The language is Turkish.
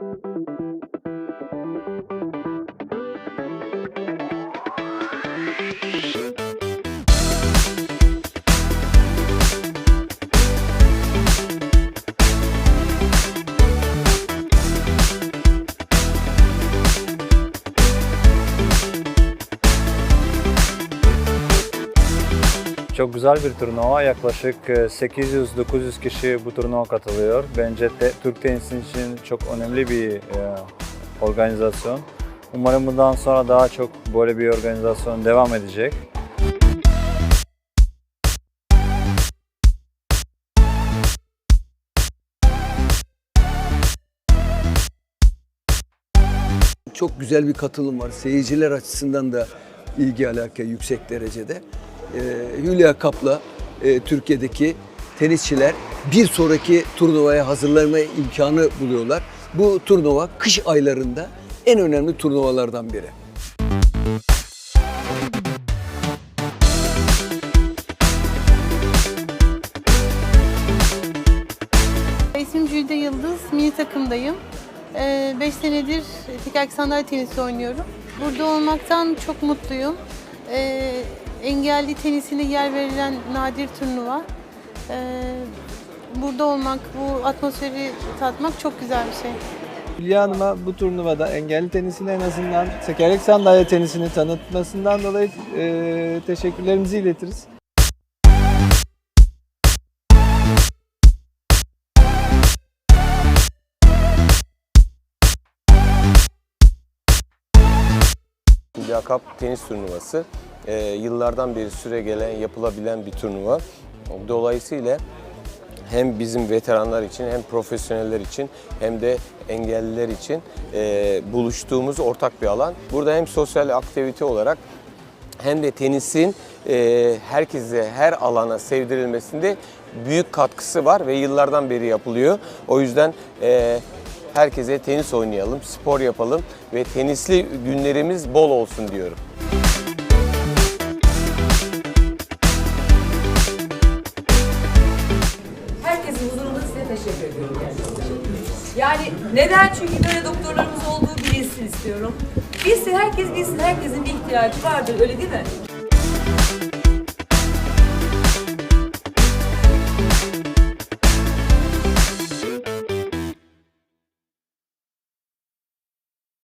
thank you Çok güzel bir turnuva. Yaklaşık e, 800-900 kişi bu turnuva katılıyor. Bence te- Türk tenisi için çok önemli bir e, organizasyon. Umarım bundan sonra daha çok böyle bir organizasyon devam edecek. Çok güzel bir katılım var. Seyirciler açısından da ilgi alaka yüksek derecede. Ee, Hülya Kap'la e, Türkiye'deki tenisçiler bir sonraki turnuvaya hazırlanma imkanı buluyorlar. Bu turnuva kış aylarında en önemli turnuvalardan biri. İsmim Jülde Yıldız, mini takımdayım. 5 senedir tekerlek sandalye tenisi oynuyorum. Burada olmaktan çok mutluyum. Ee, engelli tenisine yer verilen nadir turnuva. Ee, burada olmak, bu atmosferi tatmak çok güzel bir şey. Hülya Hanım'a bu turnuvada engelli tenisini en azından tekerlek sandalye tenisini tanıtmasından dolayı e, teşekkürlerimizi iletiriz. Hülya Cup tenis turnuvası. Ee, yıllardan beri süre gelen, yapılabilen bir turnuva. Dolayısıyla hem bizim veteranlar için hem profesyoneller için hem de engelliler için e, buluştuğumuz ortak bir alan. Burada hem sosyal aktivite olarak hem de tenisin e, herkese, her alana sevdirilmesinde büyük katkısı var ve yıllardan beri yapılıyor. O yüzden e, herkese tenis oynayalım, spor yapalım ve tenisli günlerimiz bol olsun diyorum. Teşekkür ediyorum gerçekten. Yani neden? Çünkü böyle doktorlarımız olduğu bilinsin istiyorum. Bilsin, herkes bilsin, herkesin bir ihtiyacı vardır, öyle değil mi?